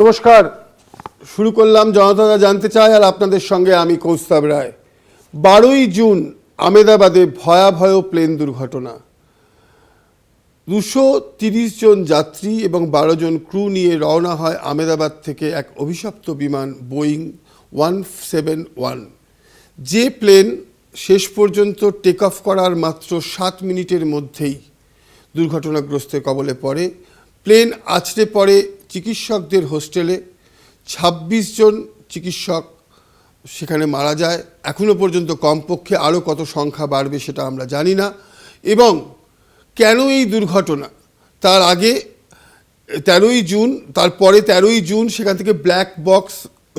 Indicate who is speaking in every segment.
Speaker 1: নমস্কার। শুরু করলাম জনতারা জানতে চায় আর আপনাদের সঙ্গে আমি কৌস্তাব রায়। বারোই জুন, আমেদাবাদে ভয়াবহ প্লেন দুর্ঘটনা। দুশো তিরিশ জন যাত্রী এবং বারো জন ক্রু নিয়ে রওনা হয় আমেদাবাদ থেকে এক অভিশপ্ত বিমান বোয়িং ওয়ান সেভেন ওয়ান। যে প্লেন শেষ পর্যন্ত টেক অফ করার মাত্র সাত মিনিটের মধ্যেই দুর্ঘটনাগ্রস্তের কবলে পড়ে। প্লেন আছড়ে পড়ে চিকিৎসকদের হোস্টেলে ২৬ জন চিকিৎসক সেখানে মারা যায়। এখনও পর্যন্ত কমপক্ষে আরও কত সংখ্যা বাড়বে সেটা আমরা জানি না। এবং কেন এই দুর্ঘটনা? তার আগে তেরোই জুন তারপরে তেরোই জুন সেখান থেকে ব্ল্যাক বক্স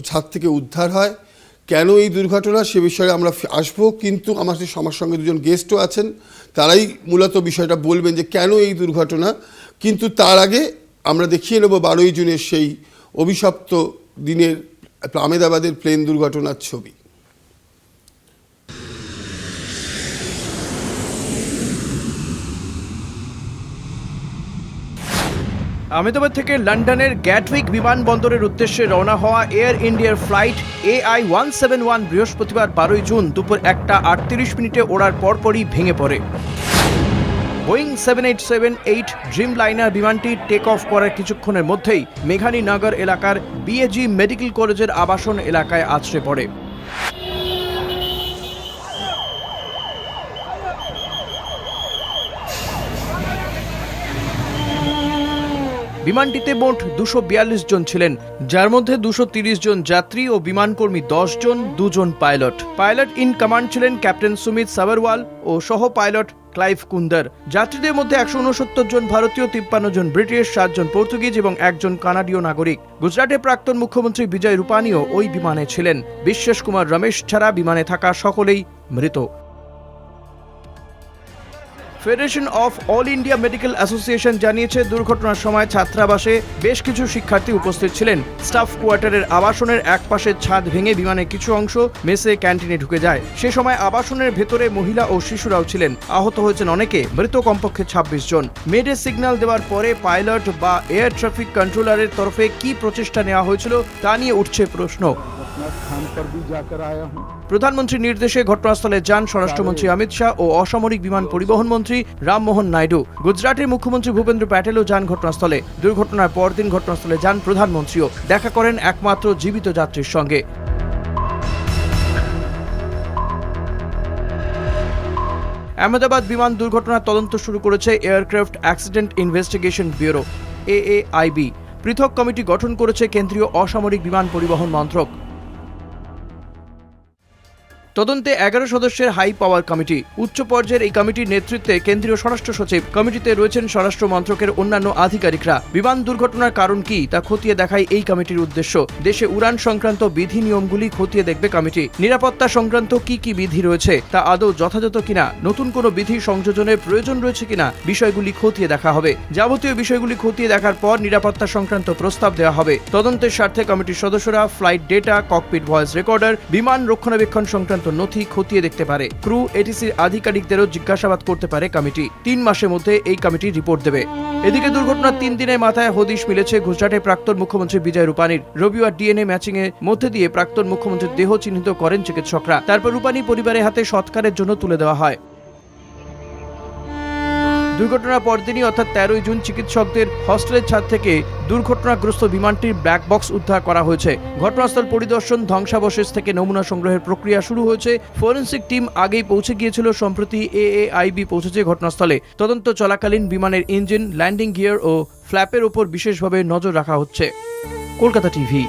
Speaker 1: ছাদ থেকে উদ্ধার হয়। কেন এই দুর্ঘটনা সে বিষয়ে আমরা আসব। কিন্তু আমাদের আমার সঙ্গে দুজন গেস্টও আছেন। তারাই মূলত বিষয়টা বলবেন যে কেন এই দুর্ঘটনা? কিন্তু তার আগে আমরা দেখিয়ে নেব বারোই জুনের সেই অভিশপ্ত দিনের আমেদাবাদের প্লেন দুর্ঘটনার ছবি।
Speaker 2: আহমেদাবাদ থেকে লন্ডনের গ্যাটউইক বিমানবন্দরের উদ্দেশ্যে রওনা হওয়া এয়ার ইন্ডিয়ার flight AI one seven one বৃহস্পতিবার বারোই জুন দুপুর একটা আটত্রিশ মিনিটে ওড়ার পরপরই ভেঙে পড়ে। Boeing seven eight seven eight Dreamliner বিমানটি টেক অফ করার কিছুক্ষণের মধ্যেই মেঘানী নগর এলাকার বিএজি মেডিকেল কলেজের আবাসন এলাকায় আছড়ে পড়ে। বিমানটিতে মোট দুশো জন ছিলেন, যার মধ্যে দুশো জন যাত্রী ও বিমানকর্মী দশ জন, দুজন পাইলট। পাইলট ইন কমান্ড ছিলেন ক্যাপ্টেন সুমিত সাবারওয়াল ও সহ পাইলট ক্লাইভ কুন্দার। যাত্রীদের মধ্যে একশো উনসত্তর জন ভারতীয়, তিপ্পান্ন জন ব্রিটিশ সাতজন পর্তুগিজ এবং একজন কানাডীয় নাগরিক। গুজরাটের প্রাক্তন মুখ্যমন্ত্রী বিজয় রূপানীও ওই বিমানে ছিলেন। বিশ্বাস কুমার রমেশ ছাড়া বিমানে থাকা সকলেই মৃত। Federation of all India medical association জানিয়েছে, দুর্ঘটনার সময় ছাত্রাবাসে বেশ কিছু শিক্ষার্থী উপস্থিত ছিলেন। স্টাফ কোয়ার্টারের আবাসনের এক পাশের ছাদ ভেঙে বিমানের কিছু অংশ মেসে ক্যান্টিনে ঢুকে যায়। সে সময় আবাসনের ভেতরে মহিলা ও শিশুরাও ছিলেন। আহত হয়েছেন অনেকে, মৃত কমপক্ষে ছাব্বিশ জন। মেডে সিগন্যাল দেওয়ার পরে পাইলট বা এয়ার ট্রাফিক কন্ট্রোলারের তরফে কি প্রচেষ্টা নেওয়া হয়েছিল তা নিয়ে উঠছে প্রশ্ন। প্রধানমন্ত্রীর নির্দেশে ঘটনাস্থলে যান স্বরাষ্ট্রমন্ত্রী অমিত শাহ ও অসামরিক বিমান পরিবহন মন্ত্রী রামমোহন নাইডু। গুজরাটের মুখ্যমন্ত্রী ভূপেন্দ্র প্যাটেলও যান ঘটনাস্থলে। দুর্ঘটনার পরদিন ঘটনাস্থলে যান প্রধানমন্ত্রীও। দেখা করেন একমাত্র জীবিত যাত্রীর সঙ্গে। আহমেদাবাদ বিমান দুর্ঘটনার তদন্ত শুরু করেছে aircraft accident investigation bureau AAIB. পৃথক কমিটি গঠন করেছে কেন্দ্রীয় অসামরিক বিমান পরিবহন মন্ত্রক। তদন্তে এগারো সদস্যের হাই পাওয়ার কমিটি। উচ্চ পর্যায়ের এই কমিটির নেতৃত্বে কেন্দ্রীয় স্বরাষ্ট্র সচিব কমিটিতে রয়েছেন স্বরাষ্ট্র মন্ত্রকের অন্যান্য আধিকারিকরা। বিমান দুর্ঘটনার কারণ কি তা খতিয়ে দেখায় এই কমিটির উদ্দেশ্য। দেশে উড়ান সংক্রান্ত বিধি নিয়মগুলি খতিয়ে দেখবে কমিটি। নিরাপত্তা সংক্রান্ত কি কি বিধি রয়েছে তা আদৌ যথাযথ কিনা, নতুন কোনো বিধি সংযোজনের প্রয়োজন রয়েছে কিনা বিষয়গুলি খতিয়ে দেখা হবে। যাবতীয় বিষয়গুলি খতিয়ে দেখার পর নিরাপত্তা সংক্রান্ত প্রস্তাব দেওয়া হবে। তদন্তের স্বার্থে কমিটির সদস্যরা flight data, cockpit voice recorder, বিমান রক্ষণাবেক্ষণ সংক্রান্ত নথি খতিয়ে দেখতে পারে। ক্রু এটিসির আধিকারিকদেরও জিজ্ঞাসাবাদ করতে পারে কমিটি। তিন মাসের মধ্যে এই কমিটি রিপোর্ট দেবে। এদিকে দুর্ঘটনার তিন দিনের মাথায় হদিশ মিলেছে গুজরাটের প্রাক্তন মুখ্যমন্ত্রী বিজয় রূপানির। রবিবার ডিএনএ ম্যাচিং এর মধ্যে দিয়ে প্রাক্তন মুখ্যমন্ত্রীর দেহ চিহ্নিত করেন চিকিৎসকরা। তারপর রূপানি পরিবারের হাতে সৎকারের জন্য তুলে দেওয়া হয়। দুর্ঘটনার পরদিনই অর্থাৎ তেরোই জুন চিকিৎসকদের হস্টেলের ছাদ থেকে দুর্ঘটনাগ্রস্ত বিমানটির ব্ল্যাক বক্স উদ্ধার করা হয়েছে। ঘটনাস্থল পরিদর্শন, ধ্বংসাবশেষ থেকে নমুনা সংগ্রহের প্রক্রিয়া শুরু হয়েছে। ফরেন্সিক টিম আগেই পৌঁছে গিয়েছিল, সম্প্রতি এএআইবি পৌঁছেছে ঘটনাস্থলে। তদন্ত চলাকালীন বিমানের ইঞ্জিন ল্যান্ডিং গিয়ার ও ফ্ল্যাপের উপর বিশেষভাবে নজর রাখা হচ্ছে। কলকাতা টিভি